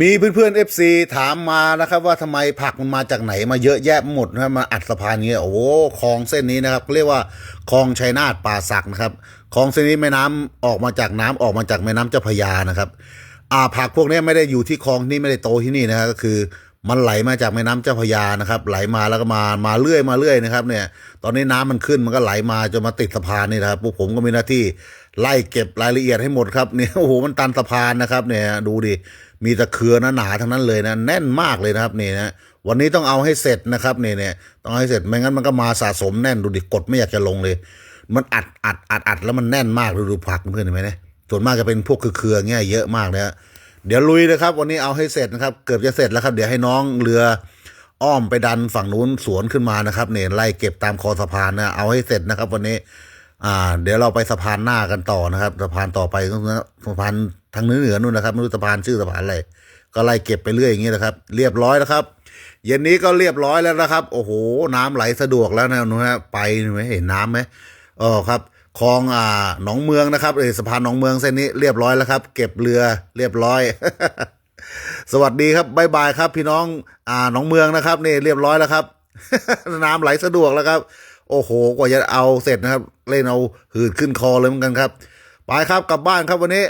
มีเพื่อนๆ FC ถามมานะครับว่าทำไมผักมันมาจากไหนมาเยอะแยะหมดนะครับมาอัดสะพานนี้โอ้โหคลองเส้นนี้นะครับเรียกว่าคลองชัยนาทป่าสักนะครับคลองเส้นนี้แม่น้ำออกมาจากน้ำออกมาจากแม่น้ำเจ้าพยานะครับอ่าผักพวกนี้ไม่ได้อยู่ที่คลองนี่ไม่ได้โตที่นี่นะครับก็คือมันไหลมาจากแม่น้ำเจ้าพยานะครับ ไหลมาแล้วก็มามาเรื่อยมาเรื่อยนะครับ เนี่ย ตอนนี้น้ำมันขึ้นมันก็ไหลมาจนมาติดสะพานนี่นะครับพวกผมก็มีหน้าที่ไล่เก็บรายละเอียดให้หมดครับเนี่ยโอ้โหมันตันสะพานนะครับ เนี่ยดูดิ มีตะเคือหนาทั้งนั้นเลยนะแน่นมากเลยนะครับนี่นะวันนี้ต้องเอาให้เสร็จนะครับเนี่ยเนี่ยต้องให้เสร็จไม่งั้นมันก็มาสะสมแน่นดูดิกดไม่อยากจะลงเลย มันอัดอัดอัดอัดแล้วมันแน่นมากดูดูผักเพื่อนเห็นไหมเนี่ยส่วนมากจะเป็นพวกเคือเงี้ยเยอะมากเลยฮะเดี๋ยวลุยนะครับ วันนี้เอาให้เสร็จนะครับ เกือบจะเสร็จแล้วครับ เดี๋ยวให้น้องเรืออ้อมไปดันฝั่งนู้นสวนขึ้นมานะครับเนี่ยไล่เก็บตามคอสะพานนะเอาให้เสร็จนะครับ วันนี้ อ่า เดี๋ยวเราไปสะพานหน้ากันต่อนะครับ สะพานต่อไปก็สะพาน ทางเหนือเหนือนู่นนะครับไม่รู้สะพานชื่อสะพานอะไรก็ไล่เก็บไปเรื่อยอย่างนี้นะครับ เรียบร้อยแล้วครับเย็นนี้ก็เรียบร้อยแล้วนะครับ โอ้โห น้ำไหลสะดวกแล้วนะนะฮะไปเห็นไหมเห็นน้ำไหมเออครับคลองอ่าหนองเมืองนะครับเออสะพานหนองเมืองเส้นนี้เรียบร้อยแล้วครับ เก็บเรือเรียบร้อย สวัสดีครับบายบายครับ พี่น้องอ่าหนองเมืองนะครับนี่เรียบร้อยแล้วครับ น้ำไหลสะดวกแล้วครับ โอ้โห กว่าจะเอาเสร็จนะครับ เล่นเอาหืดขึ้นคอเลยเหมือนกันครับ ไปครับกลับบ้านครับวันนี้